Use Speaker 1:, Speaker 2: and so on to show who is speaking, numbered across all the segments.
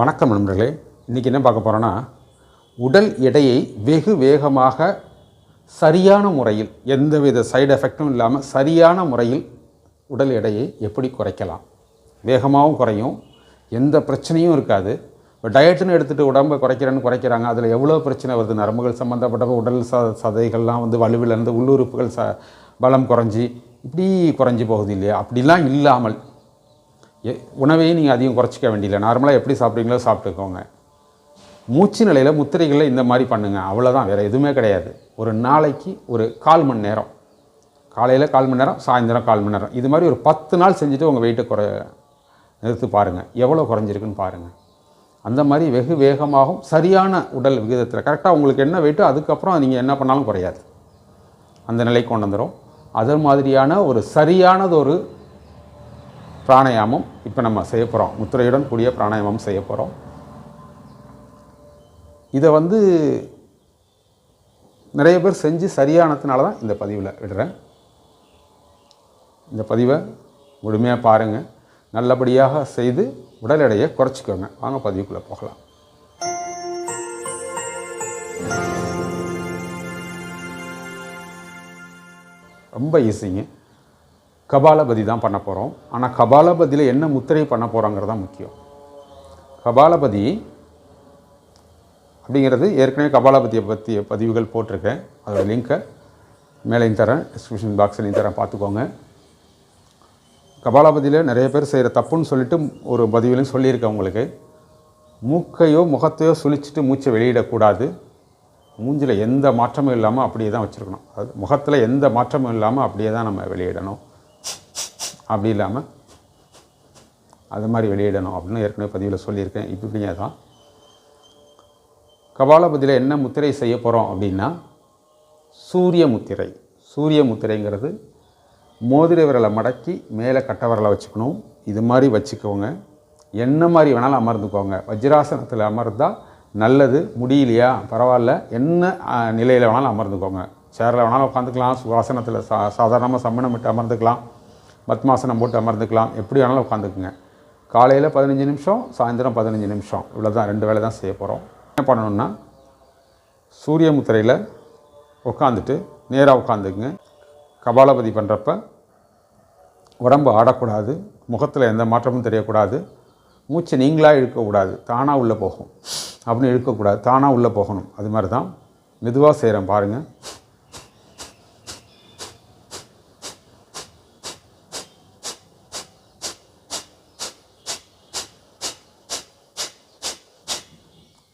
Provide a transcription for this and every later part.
Speaker 1: வணக்கம் நண்பர்களே. இன்றைக்கி என்ன பார்க்க போகிறோன்னா உடல் எடையை வெகு வேகமாக சரியான முறையில் எந்தவித சைடு எஃபெக்டும் இல்லாமல் சரியான முறையில் உடல் எடையை எப்படி குறைக்கலாம்? வேகமாகவும் குறையும். எந்த பிரச்சனையும் இருக்காது. இப்போ டயட்டுன்னு எடுத்துகிட்டு உடம்பை குறைக்கிறேன்னு குறைக்கிறாங்க. அதில் எவ்வளோ பிரச்சனை வருது? நரம்புகள் சம்மந்தப்பட்ட உடல் ச சதைகள்லாம் வந்து வலுவிலேருந்து உள்ளுறுப்புகள் ச பலம் குறைஞ்சி இப்படி குறைஞ்சி போகுது இல்லையா? அப்படிலாம் இல்லாமல் உணவையும் நீங்கள் அதிகம் குறைச்சிக்க வேண்டியதில்லை நார்மலாக எப்படி சாப்பிட்றீங்களோ சாப்பிட்டுக்கோங்க. மூச்சு நிலையில் முத்திரைகளில் இந்த மாதிரி பண்ணுங்கள் அவ்வளோதான் வேறு எதுவுமே கிடையாது. ஒரு நாளைக்கு ஒரு கால் மணி நேரம். காலையில் கால் மணி நேரம் சாயந்தரம் கால் மணி நேரம். இது மாதிரி ஒரு பத்து நாள் செஞ்சுட்டு உங்கள் வெயிட்டை குறை நிறுத்து பாருங்கள் எவ்வளோ குறைஞ்சிருக்குன்னு பாருங்கள் அந்த மாதிரி வெகு வேகமாகவும் சரியான உடல் விகிதத்தில் கரெக்டாக உங்களுக்கு என்ன வெயிட்டோ அதுக்கப்புறம் நீங்கள் என்ன பண்ணாலும் குறையாது. அந்த நிலைக்கு கொண்டு வந்துடும் அது மாதிரியான ஒரு சரியானது ஒரு பிராணாயாமம் இப்போ நம்ம செய்ய போகிறோம் முத்திரையுடன் கூடிய பிராணாயாமம் செய்ய போகிறோம் இதை வந்து நிறைய பேர் செஞ்சு சரியானதுனால தான் இந்த பதிவில் விடுறேன். இந்த பதிவை முழுமையாக பாருங்கள் நல்லபடியாக செய்து உடல் எடையை குறைச்சிக்கோங்க. வாங்க பதிவுக்குள்ளே போகலாம். ரொம்ப ஈஸிங்க கபாலபதி தான் பண்ண போகிறோம் ஆனால் கபாலபதியில் என்ன முத்திரை பண்ண போகிறோங்கிறது தான் முக்கியம். கபாலபதி அப்படிங்கிறது ஏற்கனவே கபாலபதியை பற்றிய பதிவுகள் போட்டிருக்கேன். அதோட லிங்க்கை மேலேயும் தரேன். டிஸ்கிரிப்ஷன் பாக்ஸ்லையும் தரேன். பார்த்துக்கோங்க. கபாலபதியில் நிறைய பேர் செய்கிற தப்புன்னு சொல்லிட்டு ஒரு பதிவுலையும் சொல்லியிருக்கேன் உங்களுக்கு. மூக்கையோ முகத்தையோ சுழிச்சிட்டு மூச்சை வெளியிடக்கூடாது. மூஞ்சில் எந்த மாற்றமும் இல்லாமல் அப்படியே தான் வச்சுருக்கணும். அது முகத்தில் எந்த மாற்றமும் இல்லாமல் அப்படியே தான் நம்ம வெளியிடணும். அப்படி இல்லாமல் அது மாதிரி வெளியிடணும் அப்படின்னு ஏற்கனவே பதிவில் சொல்லியிருக்கேன். இப்படியே தான். கபாலபதியில் என்ன முத்திரை செய்ய போகிறோம் அப்படின்னா சூரிய முத்திரை. சூரிய முத்திரைங்கிறது மோதிர விரலை மடக்கி மேலே கட்ட விரலை வச்சுக்கணும். இது மாதிரி வச்சுக்கோங்க. என்ன மாதிரி வேணாலும் அமர்ந்துக்கோங்க. வஜ்ராசனத்தில் அமர்ந்தால் நல்லது. முடியலையா? பரவாயில்ல. என்ன நிலையில் வேணாலும் அமர்ந்துக்கோங்க. சேரில் வேணாலும் உட்காந்துக்கலாம் சுவாசனத்தில் சா சாதாரணமாக சம்மணம் விட்டு அமர்ந்துக்கலாம். பத்மாசனம் போட்டு அமர்ந்துக்கலாம். எப்படி வேணாலும் உட்காந்துக்குங்க. காலையில் பதினஞ்சு நிமிஷம் சாயந்தரம் பதினஞ்சு நிமிஷம். இவ்வளோ தான் ரெண்டு வேலை தான் செய்ய போகிறோம் என்ன பண்ணணும்னா சூரிய முத்திரையில் உட்காந்துட்டு நேராக உட்காந்துக்குங்க. கபாலபதி பண்ணுறப்ப உடம்பு ஆடக்கூடாது முகத்தில் எந்த மாற்றமும் தெரியக்கூடாது மூச்சை நீங்களாக இழுக்கக்கூடாது தானாக உள்ளே போகும். அப்படின்னு இழுக்கக்கூடாது தானாக உள்ளே போகணும். அது மாதிரி தான் மெதுவாக செய்கிறேன் பாருங்கள்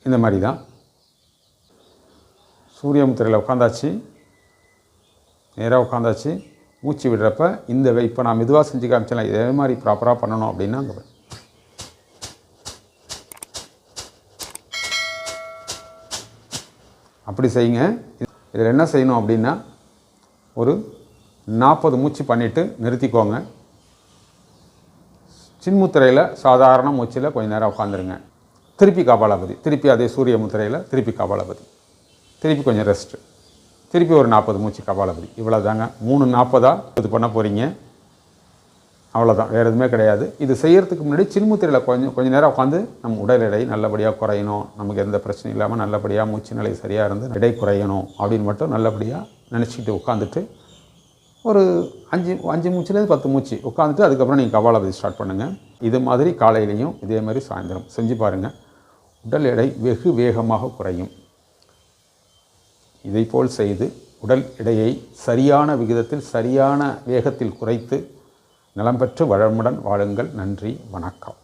Speaker 1: இந்த மாதிரி தான். சூரிய முத்திரையில் உட்காந்தாச்சு. நேராக உட்காந்தாச்சு. மூச்சு விடுறப்ப இந்த இப்போ நான் மெதுவாக செஞ்சு காமிச்சேன் இதே மாதிரி ப்ராப்பராக பண்ணணும் அப்படின்னா அங்கே அப்படி செய்யுங்க. இதில் என்ன செய்யணும் அப்படின்னா ஒரு நாற்பது மூச்சு பண்ணிவிட்டு நிறுத்திக்கோங்க. சின்முத்திரையில் சாதாரண மூச்சில் கொஞ்சம் நேரம் உட்காந்துருங்க. திருப்பி கபாலபதி திருப்பி அதே சூரிய முத்திரையில் திருப்பி கபாலபதி. திருப்பி கொஞ்சம் ரெஸ்ட்டு திருப்பி ஒரு நாற்பது மூச்சு கபாலபதி. இவ்வளோ தாங்க மூணு நாற்பதாக இது பண்ண போகிறீங்க அவ்வளோதான் வேறு எதுவுமே கிடையாது. இது செய்கிறதுக்கு முன்னாடி சின்முத்திரையில் கொஞ்சம் கொஞ்சம் நேரம் உட்காந்து நம்ம உடல் எடை நல்லபடியாக குறையணும். நமக்கு எந்த பிரச்சனையும் இல்லாமல் நல்லபடியாக மூச்சு நிலை சரியாக இருந்து எடை குறையணும் அப்படின்னு மட்டும் நல்லபடியாக நினச்சிக்கிட்டு உட்காந்துட்டு ஒரு அஞ்சு அஞ்சு மூச்சுலேருந்து பத்து மூச்சு உட்காந்துட்டு அதுக்கப்புறம் நீங்கள் கபாலபதி ஸ்டார்ட் பண்ணுங்கள் இது மாதிரி காலையிலையும் இதே மாதிரி சாயந்தரம். செஞ்சு பாருங்கள் உடல் எடை வெகு வேகமாக குறையும். இதைப்போல் செய்து உடல் எடையை சரியான விகிதத்தில் சரியான வேகத்தில் குறைத்து நலம் பெற்று வளமுடன் வாழுங்கள். நன்றி. வணக்கம்.